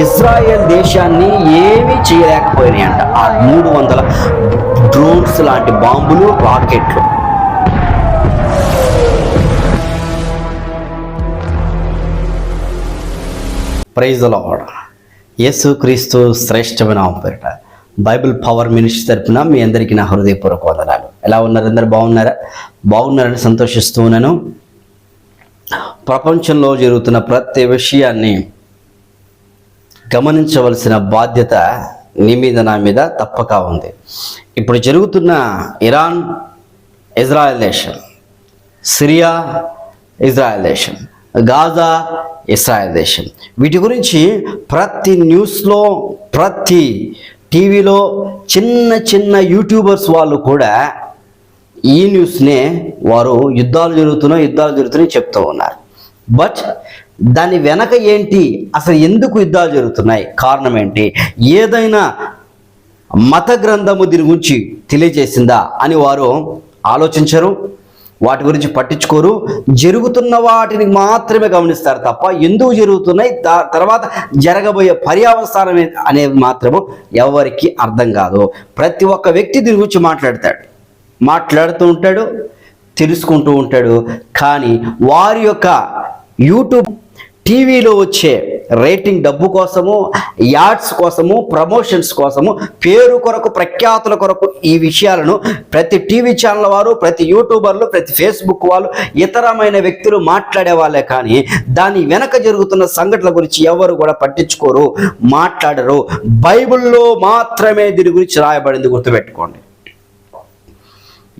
Israel దేశాన్ని ఏమీ చేయలేకపోయినాయి అంట. ఆ మూడు వందల డ్రోన్స్ లాంటి బాంబులు రాకెట్లు ప్రైజ్ లార్డ్ యేసు క్రీస్తు శ్రేష్టమైన పేరిట బైబిల్ పవర్ మినిస్ట్రీ తరపున మీ అందరికీ నా హృదయపూర్వక వందనాలు. ఎలా ఉన్నారు? అందరు బాగున్నారా? బాగున్నారని సంతోషిస్తూ ఉన్నాను. ప్రపంచంలో జరుగుతున్న ప్రతి విషయాన్ని గమనించవలసిన బాధ్యత నీ మీద నా మీద తప్పక ఉంది. ఇప్పుడు జరుగుతున్న ఇరాన్ ఇజ్రాయెల్ దేశం సిరియా ఇజ్రాయెల్ దేశం గాజా ఇస్రాయల్ దేశం వీటి గురించి ప్రతి న్యూస్లో ప్రతి టీవీలో చిన్న చిన్న యూట్యూబర్స్ వాళ్ళు కూడా ఈ న్యూస్నే వారు యుద్ధాలు జరుగుతున్నాయి యుద్ధాలు జరుగుతున్నాయి చెప్తూ ఉన్నారు. బట్ దాని వెనక ఏంటి? అసలు ఎందుకు యుద్ధాలు జరుగుతున్నాయి? కారణం ఏంటి? ఏదైనా మత గ్రంథము దీని గురించి తెలియజేసిందా అని వారు ఆలోచించరు వాటి గురించి పట్టించుకోరు. జరుగుతున్న వాటిని మాత్రమే గమనిస్తారు తప్ప ఎందుకు జరుగుతున్నాయి? దా- తర్వాత జరగబోయే పర్యావస్థానం అనేది మాత్రము ఎవరికి అర్థం కాదు. ప్రతి ఒక్క వ్యక్తి దీని గురించి మాట్లాడతాడు. మాట్లాడుతూ ఉంటాడు తెలుసుకుంటూ ఉంటాడు. కానీ వారి యొక్క యూట్యూబ్ టీవీలో వచ్చే రేటింగ్ డబ్బు కోసము యాడ్స్ కోసము ప్రమోషన్స్ కోసము పేరు కొరకు ప్రఖ్యాతుల కొరకు ఈ విషయాలను ప్రతి టీవీ ఛానల్ వారు ప్రతి యూట్యూబర్లు ప్రతి ఫేస్బుక్ వాళ్ళు ఇతరమైన వ్యక్తులు మాట్లాడే వాళ్ళే కానీ దాని వెనక జరుగుతున్న సంఘటనల గురించి ఎవరు కూడా పట్టించుకోరు మాట్లాడరు. బైబిల్లో మాత్రమే దీని గురించి రాయబడింది గుర్తుపెట్టుకోండి.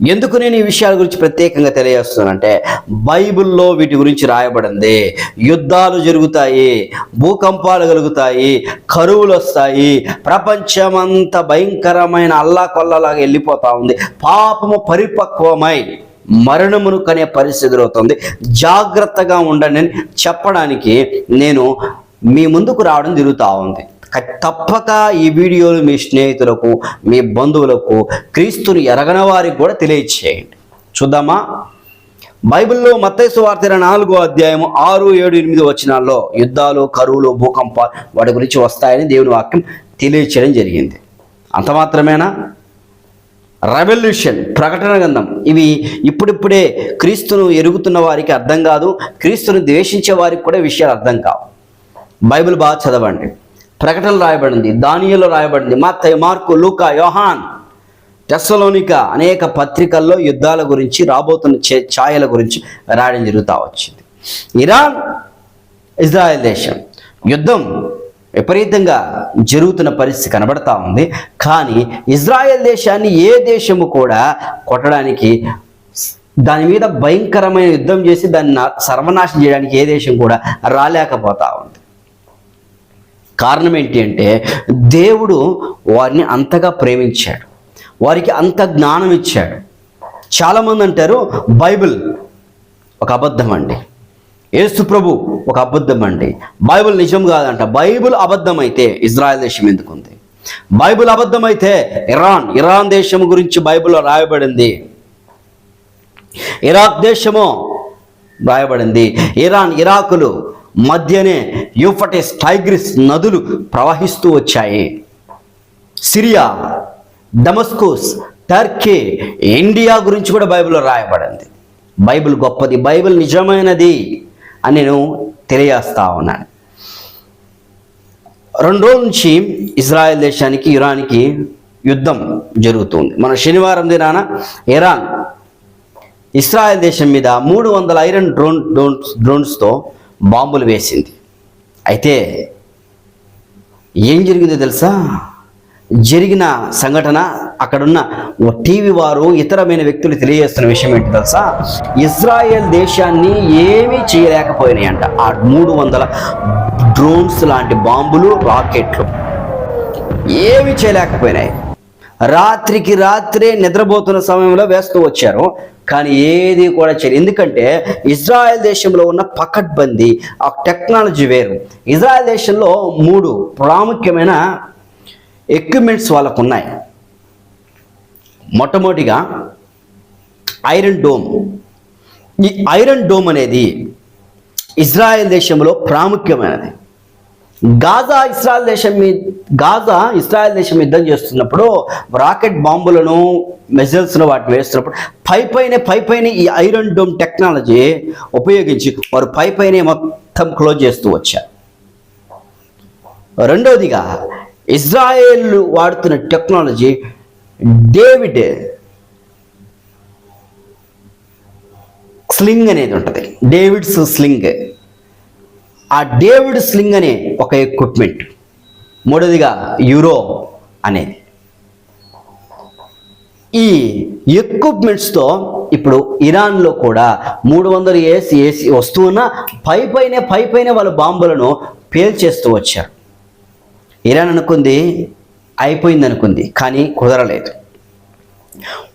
ఎందుకు నేను ఈ విషయాల గురించి ప్రత్యేకంగా తెలియజేస్తున్నానంటే బైబిల్లో వీటి గురించి రాయబడింది. యుద్ధాలు జరుగుతాయి భూకంపాలు కలుగుతాయి కరువులు వస్తాయి ప్రపంచమంతా భయంకరమైన అల్లా కొల్లలాగా వెళ్ళిపోతా ఉంది. పాపము పరిపక్వమై మరణమును కనే పరిస్థితి అవుతుంది జాగ్రత్తగా ఉండండి. అని చెప్పడానికి నేను మీ ముందుకు రావడం జరుగుతూ ఉంది. తప్పక ఈ వీడియోలు మీ స్నేహితులకు మీ బంధువులకు క్రీస్తుని ఎరగని వారికి కూడా తెలియచేయండి. చూద్దామా? బైబిల్లో మత్తైసు వార్త నాలుగో అధ్యాయం ఆరు ఏడు ఎనిమిది వచ్చినాల్లో యుద్ధాలు కరువులు భూకంపాలు వాటి గురించి వస్తాయని దేవుని వాక్యం తెలియచేయడం జరిగింది. అంత మాత్రమేనా? రెవల్యూషన్ ప్రకటన గ్రంథం. ఇవి ఇప్పుడిప్పుడే క్రీస్తును ఎరుగుతున్న వారికి అర్థం కాదు క్రీస్తును ద్వేషించే వారికి కూడా విషయాలు అర్థం కావు. బైబిల్ బాగా చదవండి. ప్రకటనలు రాయబడింది దానియలో రాయబడింది. మా మార్కు లూకా యోహాన్ టెస్సలోనిక అనేక పత్రికల్లో యుద్ధాల గురించి రాబోతున్న ఛాయల గురించి రాయడం జరుగుతూ వచ్చింది. ఇరాన్ ఇజ్రాయెల్ దేశం యుద్ధం విపరీతంగా జరుగుతున్న పరిస్థితి కనబడతా ఉంది. కానీ ఇజ్రాయెల్ దేశాన్ని ఏ దేశము కూడా కొట్టడానికి దాని మీద భయంకరమైన యుద్ధం చేసి దాన్ని సర్వనాశం చేయడానికి ఏ దేశం కూడా రాలేకపోతా ఉంది. కారణం ఏంటి అంటే దేవుడు వారిని అంతగా ప్రేమించాడు. వారికి అంత జ్ఞానం ఇచ్చాడు. చాలామంది అంటారు బైబిల్ ఒక అబద్ధం అండి. ఏసు ప్రభు ఒక అబద్ధం అండి. బైబిల్ నిజం కాదంట. బైబిల్ అబద్ధం అయితే ఇజ్రాయెల్ దేశం ఎందుకుంది? బైబిల్ అబద్ధం అయితే ఇరాన్ ఇరాన్ దేశం గురించి బైబిల్లో రాయబడింది. ఇరాక్ దేశము రాయబడింది. ఇరాన్ ఇరాకులు మధ్యనే యూఫటిస్ టైగ్రిస్ నదులు ప్రవహిస్తూ వచ్చాయి. సిరియా డమస్కోస్ టర్కీ ఇండియా గురించి కూడా బైబిల్లో రాయబడింది. బైబిల్ గొప్పది బైబిల్ నిజమైనది అని నేను తెలియజేస్తా ఉన్నాను. రెండు రోజుల నుంచి ఇజ్రాయెల్ దేశానికి ఇరాన్కి యుద్ధం జరుగుతుంది. మన శనివారం దినాన ఇరాన్ ఇస్రాయెల్ దేశం మీద మూడు వందల ఐరన్ డ్రోన్ డ్రోన్స్ డ్రోన్స్తో బాంబులు వేసింది. అయితే ఏం జరిగిందో తెలుసా? జరిగిన సంఘటన అక్కడున్న ఓ టీవీ వారు ఇతరమైన వ్యక్తులు తెలియజేస్తున్న విషయం ఏంటి తెలుసా? ఇజ్రాయెల్ దేశాన్ని ఏమీ చేయలేకపోయినాయి అంట. ఆ మూడు వందల డ్రోన్స్ లాంటి బాంబులు రాకెట్లు ఏమీ చేయలేకపోయినాయి. రాత్రికి రాత్రే నిద్రపోతున్న సమయంలో వేస్తూ వచ్చారు. కానీ ఏది కూడా చేయరు ఎందుకంటే ఇజ్రాయెల్ దేశంలో ఉన్న పకడ్బందీ ఆ టెక్నాలజీ వేరు. ఇజ్రాయెల్ దేశంలో మూడు ప్రాముఖ్యమైన ఎక్విప్మెంట్స్ వాళ్ళకు ఉన్నాయి. మొట్టమొదటిగా ఐరన్ డోమ్. ఈ ఐరన్ డోమ్ అనేది ఇజ్రాయెల్ దేశంలో ప్రాముఖ్యమైనది. గాజా ఇస్రాయల్ దేశం మీద గాజా ఇస్రాయల్ దేశం యుద్ధం చేస్తున్నప్పుడు రాకెట్ బాంబులను మిజైల్స్ను వాటిని వేస్తున్నప్పుడు పై పైన పై పైన ఈ ఐరన్ డోమ్ టెక్నాలజీ ఉపయోగించి వారు పై పైనే మొత్తం క్లోజ్ చేస్తూ వచ్చారు. రెండవదిగా ఇజ్రాయెల్ వాడుతున్న టెక్నాలజీ డేవిడ్ స్లింగ్ అనేది ఉంటుంది. David's sling. ఆ డేవిడ్ స్లింగ్ అనే ఒక ఎక్విప్మెంట్ మూడవదిగా యూరో అనేది ఈ ఎక్విప్మెంట్స్తో ఇప్పుడు ఇరాన్లో కూడా మూడు వందలు ఏసి ఏసి వస్తువున్న పై పైనే పై పైన వాళ్ళ బాంబులను పేల్చేస్తూ వచ్చారు. ఇరాన్ అనుకుంది అయిపోయింది అనుకుంది కానీ కుదరలేదు.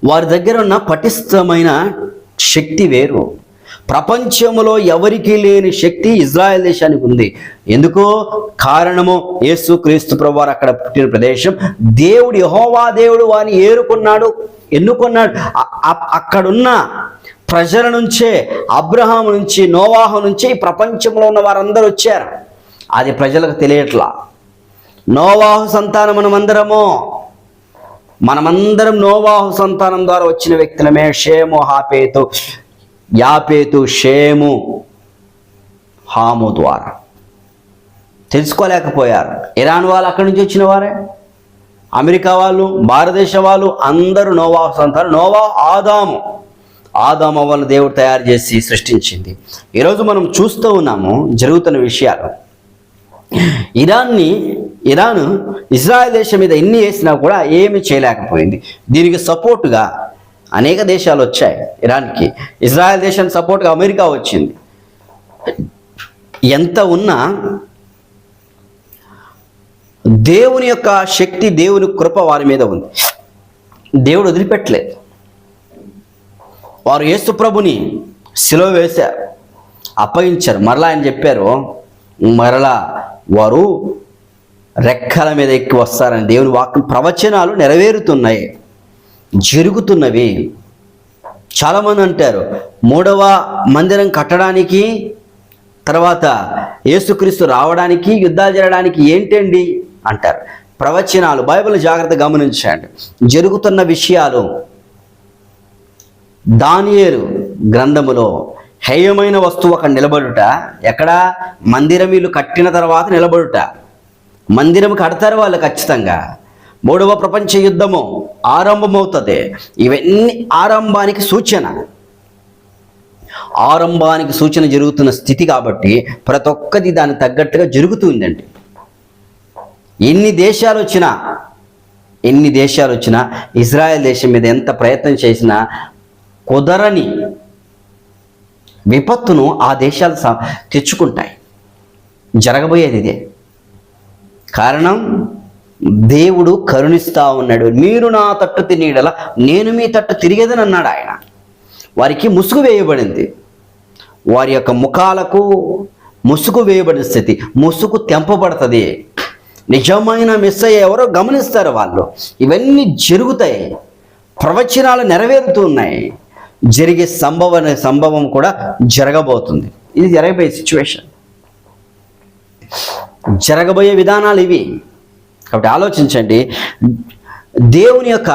వారి దగ్గర ఉన్న పటిష్టమైన శక్తి వేరు. ప్రపంచంలో ఎవరికీ లేని శక్తి ఇజ్రాయెల్ దేశానికి ఉంది. ఎందుకో? కారణము యేసు క్రీస్తు ప్రభువారు అక్కడ పుట్టిన ప్రదేశం. దేవుడు యహోవా దేవుడు వారిని ఏరుకున్నాడు ఎన్నుకున్నాడు. అక్కడున్న ప్రజల నుంచే అబ్రహాం నుంచి నోవాహు నుంచి ప్రపంచంలో ఉన్న వారందరూ వచ్చారు. అది ప్రజలకు తెలియట్లా. నోవాహు సంతానం మనమందరము. మనమందరం నోవాహు సంతానం ద్వారా వచ్చిన వ్యక్తులమే. షేము హాపేతు యాపేతు షేము హాము ద్వారా. తెలుసుకోలేకపోయారు. ఇరాన్ వాళ్ళు అక్కడి నుంచి వచ్చిన వారే. అమెరికా వాళ్ళు భారతదేశ వాళ్ళు అందరూ నోవా సంతానం నోవా ఆదాము. ఆదాము వల్ల దేవుడు తయారు చేసి సృష్టించింది. ఈరోజు మనం చూస్తూ ఉన్నాము జరుగుతున్న విషయాలు. ఇరాన్ని ఇరాన్ ఇజ్రాయెల్ దేశం మీద ఎన్ని వేసినా కూడా ఏమి చేయలేకపోయింది. దీనికి సపోర్టుగా అనేక దేశాలు వచ్చాయి ఇరాన్కి. ఇజ్రాయెల్ దేశం సపోర్ట్గా అమెరికా వచ్చింది. ఎంత ఉన్నా దేవుని యొక్క శక్తి దేవుని కృప వారి మీద ఉంది. దేవుడు వదిలిపెట్టలేదు. వారు యేసు ప్రభుని సిలువ వేశారు అప్పగించారు. మరలా ఆయన చెప్పారు మరలా వారు రెక్కల మీద ఎక్కి వస్తారని దేవుని వాక్యం ప్రవచనాలు నెరవేరుతున్నాయి. జరుగుతున్నవి. చాలామంది అంటారు మూడవ మందిరం కట్టడానికి తర్వాత యేసుక్రీస్తు రావడానికి యుద్ధాలు జరగడానికి ఏంటండి? అంటారు. ప్రవచనాలు బైబిల్ జాగ్రత్త గమనించండి. జరుగుతున్న విషయాలు. దానియేరు గ్రంథములో హేయమైన వస్తువు అక్కడ నిలబడుట ఎక్కడ? మందిరం వీళ్ళు కట్టిన తర్వాత నిలబడుట. మందిరం కడతారు వాళ్ళు ఖచ్చితంగా. మూడవ ప్రపంచ యుద్ధము ఆరంభమవుతుంది. ఇవన్నీ ఆరంభానికి సూచన. ఆరంభానికి సూచన జరుగుతున్న స్థితి కాబట్టి ప్రతి ఒక్కది దానికి తగ్గట్టుగా జరుగుతుందండి ఎన్ని దేశాలు వచ్చినా ఎన్ని దేశాలు వచ్చినా ఇజ్రాయెల్ దేశం మీద ఎంత ప్రయత్నం చేసినా కుదరని విపత్తును ఆ దేశాలు తెచ్చుకుంటాయి. జరగబోయేది ఇదే. కారణం దేవుడు కరుణిస్తా ఉన్నాడు. మీరు నా తట్టు తినేడల నేను మీ తట్టు తిరిగేదని అన్నాడు ఆయన. వారికి ముసుగు వేయబడింది. వారి యొక్క ముఖాలకు ముసుగు వేయబడిన స్థితి ముసుగు తెంపబడుతుంది. నిజమైన మిస్ అయ్యే ఎవరో గమనిస్తారు వాళ్ళు. ఇవన్నీ జరుగుతాయి. ప్రవచనాలు నెరవేరుతున్నాయి జరిగే సంభవ సంభవం కూడా జరగబోతుంది. ఇది జరగబోయే సిచ్యువేషన్ జరగబోయే విధానాలు ఇవి. కాబట్టి ఆలోచించండి. దేవుని యొక్క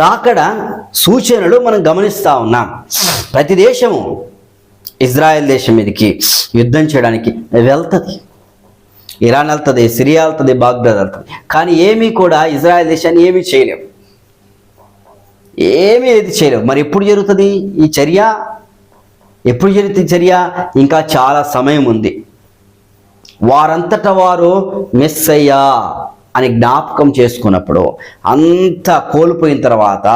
రాకడ సూచనలు మనం గమనిస్తూ ఉన్నాం. ప్రతి దేశము ఇజ్రాయెల్ దేశం మీదకి యుద్ధం చేయడానికి వెళ్తుంది. ఇరాన్ వెళ్తుంది సిరియా వెళ్తుంది బాగ్దాద్ వెళ్తుంది. కానీ ఏమీ కూడా ఇజ్రాయెల్ దేశాన్ని ఏమీ చేయలేవు. ఏమీ ఏది చేయలేవు. మరి ఎప్పుడు జరుగుతుంది ఈ చర్య? ఎప్పుడు జరుగుతుంది చర్య? ఇంకా చాలా సమయం ఉంది. వారంతట వారు మిస్ అయ్యా అని జ్ఞాపకం చేసుకున్నప్పుడు అంత కోల్పోయిన తర్వాత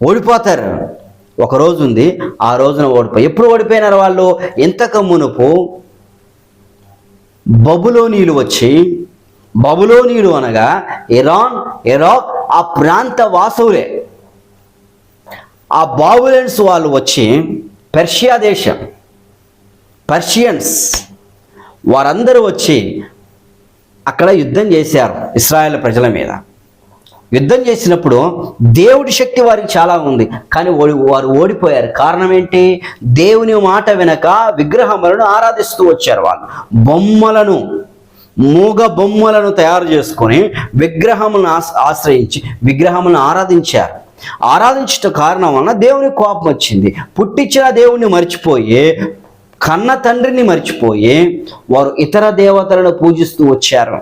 ఓడిపోతారు. ఒక రోజు ఉంది ఆ రోజున ఓడిపోయి ఎప్పుడు ఓడిపోయినారు వాళ్ళు? ఇంతకు మునుపు బబులోనీలు వచ్చి బబులోనీలు అనగా ఇరాన్ ఇరాక్ ఆ ప్రాంత వాసులే. ఆ బాబులెన్స్ వాళ్ళు వచ్చి పెర్షియా దేశం పర్షియన్స్ వారందరూ వచ్చి అక్కడ యుద్ధం చేశారు ఇస్రాయేల్ ప్రజల మీద. యుద్ధం చేసినప్పుడు దేవుడి శక్తి వారికి చాలా ఉంది. కానీ ఓడి వారు ఓడిపోయారు. కారణం ఏంటి? దేవుని మాట వెనక విగ్రహములను ఆరాధిస్తూ వచ్చారు వాళ్ళు. బొమ్మలను మూగ బొమ్మలను తయారు చేసుకొని విగ్రహములను ఆశ్రయించి విగ్రహములను ఆరాధించారు. ఆరాధించట కారణం వలన దేవుని కోపం వచ్చింది. పుట్టించిన దేవుణ్ణి మర్చిపోయి కన్న తండ్రిని మర్చిపోయి వారు ఇతర దేవతలను పూజిస్తూ వచ్చారు.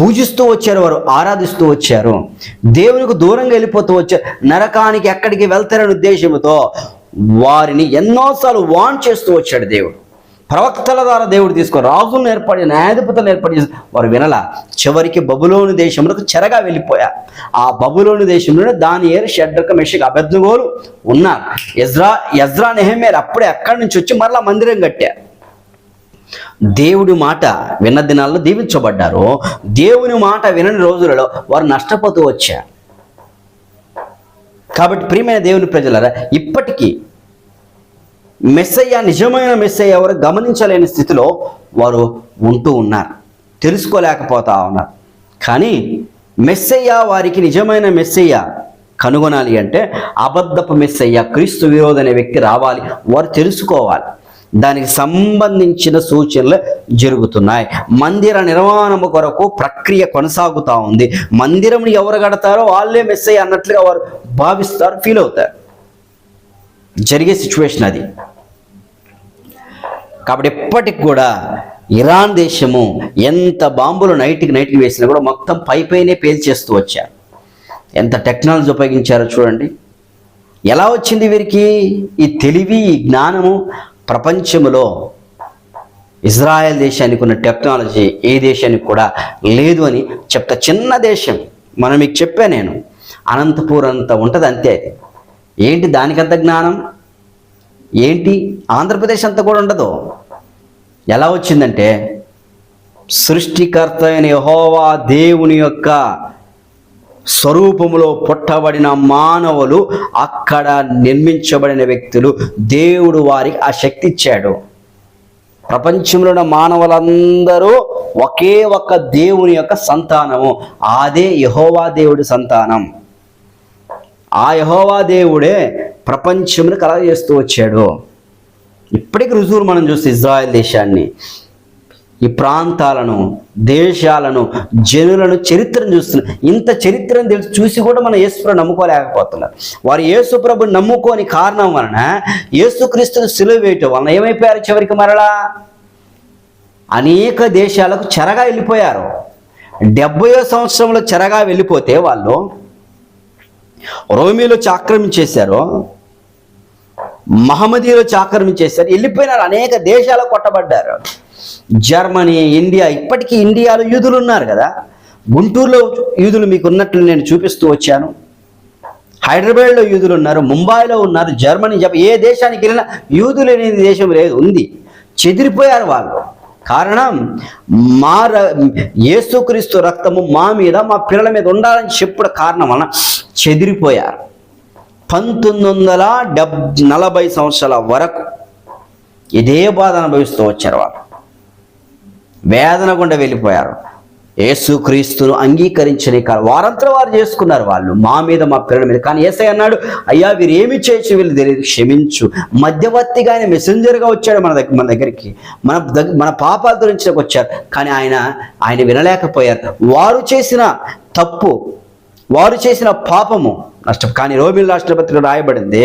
పూజిస్తూ వచ్చారు వారు ఆరాధిస్తూ వచ్చారు. దేవునికి దూరంగా వెళ్ళిపోతూ వచ్చారు. నరకానికి ఎక్కడికి వెళ్తారనే ఉద్దేశంతో వారిని ఎన్నోసార్లు వాన్ చేస్తూ వచ్చాడు దేవుడు. ప్రవక్తల ద్వారా దేవుడు తీసుకొని రాజులను ఏర్పడి న్యాయాధిపతులను ఏర్పాటు చేసి వారు వినల చివరికి బబులోని దేశంలోకి చెరగా వెళ్ళిపోయారు ఆ బబులోని దేశంలోనే దాని ఏరు షడ్రక మెషిక్ అభ్యర్థగోలు ఉన్నారు. ఎజ్రా ఎజ్రా నెహమేర్ అప్పుడే అక్కడి నుంచి వచ్చి మరలా మందిరం కట్టారు దేవుడి మాట విన్న దినాల్లో దీవించబడ్డారు. దేవుని మాట వినని రోజులలో వారు నష్టపోతూ వచ్చారు కాబట్టి ప్రియమైన దేవుని ప్రజలరా ఇప్పటికీ మెస్సయ్య నిజమైన మెస్సయ్య ఎవరు గమనించలేని స్థితిలో వారు ఉంటూ ఉన్నారు. తెలుసుకోలేకపోతా ఉన్నారు. కానీ మెస్సయ్య వారికి నిజమైన మెస్సయ్య కనుగొనాలి అంటే అబద్ధపు మెస్సయ్య క్రీస్తు విరోధ అనే వ్యక్తి రావాలి. వారు తెలుసుకోవాలి. దానికి సంబంధించిన సూచనలు జరుగుతున్నాయి. మందిర నిర్మాణము కొరకు ప్రక్రియ కొనసాగుతూ ఉంది. మందిరం ఎవరు కడతారో వాళ్ళే మెస్సయ్య అన్నట్లుగా వారు భావిస్తారు ఫీల్ అవుతారు. జరిగే సిచ్యువేషన్ అది. కాబట్టి ఎప్పటికి కూడా ఇరాన్ దేశము ఎంత బాంబులు నైట్కి నైట్కి వేసినా కూడా మొత్తం పై పైనే పేల్చేస్తూ వచ్చారు. ఎంత టెక్నాలజీ ఉపయోగించారో చూడండి. ఎలా వచ్చింది వీరికి? ఈ తెలివి ఈ జ్ఞానము ప్రపంచంలో ఇజ్రాయెల్ దేశానికి ఉన్న టెక్నాలజీ ఏ దేశానికి కూడా లేదు అని చెప్తా చిన్న దేశం. మనం మీకు చెప్పా నేను అనంతపూర్ అంత ఉంటుంది అంతే అది. ఏంటి దానికంత జ్ఞానం? ఏంటి ఆంధ్రప్రదేశ్ అంతా కూడా ఉండదు. ఎలా వచ్చిందంటే సృష్టికర్త అయిన యహోవా దేవుని యొక్క స్వరూపములో పుట్టబడిన మానవులు అక్కడ నిర్మించబడిన వ్యక్తులు దేవుడు వారికి ఆ శక్తి ఇచ్చాడు. ప్రపంచంలో ఉన్న మానవులందరూ ఒకే ఒక్క దేవుని యొక్క సంతానము. అదే యహోవా దేవుడి సంతానం. ఆ యహోవా దేవుడే ప్రపంచమును కలగజేస్తూ వచ్చాడు. ఇప్పటికి రుజువులు మనం చూస్తే ఇజ్రాయెల్ దేశాన్ని ఈ ప్రాంతాలను దేశాలను జనులను చరిత్రను చూస్తున్నారు ఇంత చరిత్రను తెలిసి చూసి కూడా మనం యేసుప్రభు నమ్ముకోలేకపోతున్నారు. వారు యేసుప్రభు నమ్ముకోని కారణం వలన యేసుక్రీస్తును సిలువ వేయటం వలన ఏమైపోయారు చివరికి మరలా? అనేక దేశాలకు చెరగా వెళ్ళిపోయారు. డెబ్బయో సంవత్సరంలో చెరగా వెళ్ళిపోతే వాళ్ళు రోమిలో ఆక్రమించేశారు మహమ్మదీలో ఆక్రమించేశారు వెళ్ళిపోయినారు. అనేక దేశాలు కొట్టబడ్డారు. జర్మనీ ఇండియా ఇప్పటికీ ఇండియాలో యూదులు ఉన్నారు కదా. గుంటూరులో యూదులు మీకు ఉన్నట్లు నేను చూపిస్తూ వచ్చాను. హైదరాబాద్లో యూదులు ఉన్నారు. ముంబైలో ఉన్నారు. జర్మనీ జప ఏ దేశానికి వెళ్ళినా యూదులు లేని దేశం లేదు. ఉంది. చెదిరిపోయారు వాళ్ళు. కారణం మా ర- యేసుక్రీస్తు రక్తము మా మీద మా పిల్లల మీద ఉండాలని చెప్పుడు కారణం వలన చెదిరిపోయారు. పంతొమ్మిది వందల డెబ్ నలభై సంవత్సరాల వరకు ఇదే బాధ అనుభవిస్తూ వచ్చారు వాళ్ళు. వేదన గుండా వెళ్ళిపోయారు. యేసుక్రీస్తును అంగీకరించని కాదు వారంతా వారు చేసుకున్నారు వాళ్ళు. మా మీద మా పిల్లల మీద. కానీ ఏసై అన్నాడు అయ్యా వీరు ఏమి చేయొచ్చు వీళ్ళు తెలియదు క్షమించు. మధ్యవర్తిగా ఆయన మెసెంజర్గా వచ్చాడు మన దగ్గర మన దగ్గరికి. మన దగ్గర మన పాపాల గురించి వచ్చారు. కానీ ఆయన ఆయన వినలేకపోయారు. వారు చేసిన తప్పు వారు చేసిన పాపము నష్టం. కానీ రోమిల్ రాష్ట్రపతిలో రాయబడింది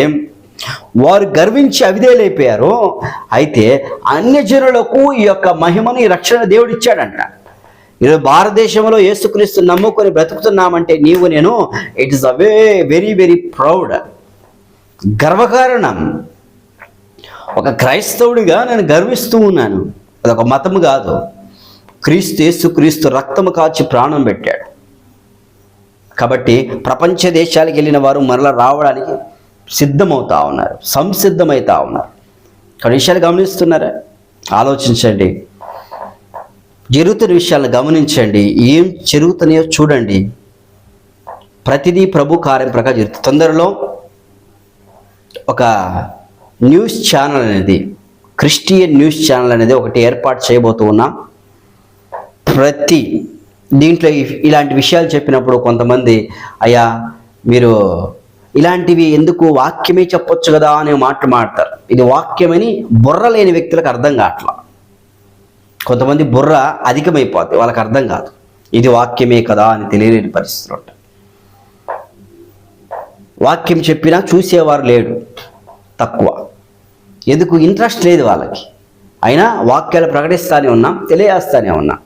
వారు గర్వించి అవిదేలైపోయారు అయితే అన్యజనులకు ఈ యొక్క మహిమను ఈ రక్షణ దేవుడు ఇచ్చాడంట. ఈరోజు భారతదేశంలో ఏసుక్రీస్తు నమ్ముకొని బ్రతుకుతున్నామంటే నీవు నేను it is a very very very proud గర్వకారణం. ఒక క్రైస్తవుడిగా నేను గర్విస్తూ ఉన్నాను. అదొక మతం కాదు. క్రీస్తు యేసు క్రీస్తు రక్తము కాచి ప్రాణం పెట్టాడు. కాబట్టి ప్రపంచ దేశాలకు వెళ్ళిన వారు మరలా రావడానికి సిద్ధమవుతా ఉన్నారు. సంసిద్ధమవుతా ఉన్నారు. కొన్ని విషయాలు గమనిస్తున్నారా? ఆలోచించండి. జరుగుతున్న విషయాలను గమనించండి. ఏం జరుగుతున్నాయో చూడండి. ప్రతిదీ ప్రభు కార్యం ప్రకారం జరుగుతుంది. తొందరలో ఒక న్యూస్ ఛానల్ అనేది క్రిస్టియన్ న్యూస్ ఛానల్ అనేది ఒకటి ఏర్పాటు చేయబోతూ ఉన్నాం ప్రతి దీంట్లో ఇలాంటి విషయాలు చెప్పినప్పుడు కొంతమంది అయ్యా మీరు ఇలాంటివి ఎందుకు వాక్యమే చెప్పొచ్చు కదా అనే మాట మాడతారు ఇది వాక్యమని బుర్ర లేని వ్యక్తులకు అర్థం కావట్లా. కొంతమంది బుర్ర అధికమైపోతుంది వాళ్ళకి అర్థం కాదు. ఇది వాక్యమే కదా అని తెలియలేని పరిస్థితులు ఉంటాయి. వాక్యం చెప్పినా చూసేవారు లేడు తక్కువ. ఎందుకు? ఇంట్రెస్ట్ లేదు వాళ్ళకి. అయినా వాక్యాలు ప్రకటిస్తానే ఉన్నాం తెలియజేస్తానే ఉన్నాం.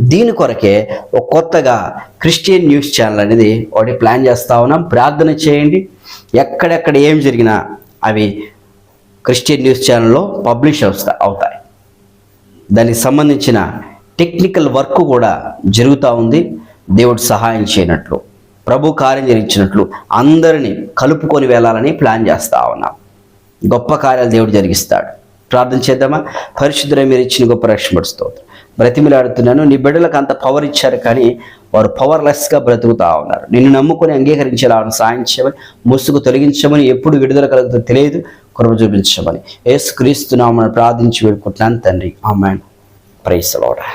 దీని కొరకే ఒక కొత్తగా క్రిస్టియన్ న్యూస్ ఛానల్ అనేది ఒకటి ప్లాన్ చేస్తూ ఉన్నాం. ప్రార్థన చేయండి. ఎక్కడెక్కడ ఏం జరిగినా అవి క్రిస్టియన్ న్యూస్ ఛానల్లో పబ్లిష్ అవుతా అవుతాయి. దానికి సంబంధించిన టెక్నికల్ వర్క్ కూడా జరుగుతూ ఉంది. దేవుడు సహాయం చేయనట్లు ప్రభు కార్యం జరిగించినట్లు అందరినీ కలుపుకొని వెళ్ళాలని ప్లాన్ చేస్తా ఉన్నాం. గొప్ప కార్యాలు దేవుడు జరిగిస్తాడు. ప్రార్థన చేద్దామా? పరిశుద్ధుల మీరు ఇచ్చిన గొప్ప రక్షణ స్తోత్రం. బ్రతిమిలాడుతున్నాను నీ బిడ్డలకు అంత పవర్ ఇచ్చారు కానీ వారు పవర్లెస్గా బ్రతుకుతా ఉన్నారు. నిన్ను నమ్ముకొని అంగీకరించేలా సాయం చేయమని ముసుగు తొలగించమని ఎప్పుడు విడుదల కలుగుతుందో తెలియదు కృప చూపించమని. ఏసుక్రీస్తున్నామని ప్రార్థించి వేడుకుంటున్నాను తండ్రి. ఆమె ప్రైస్ లోడా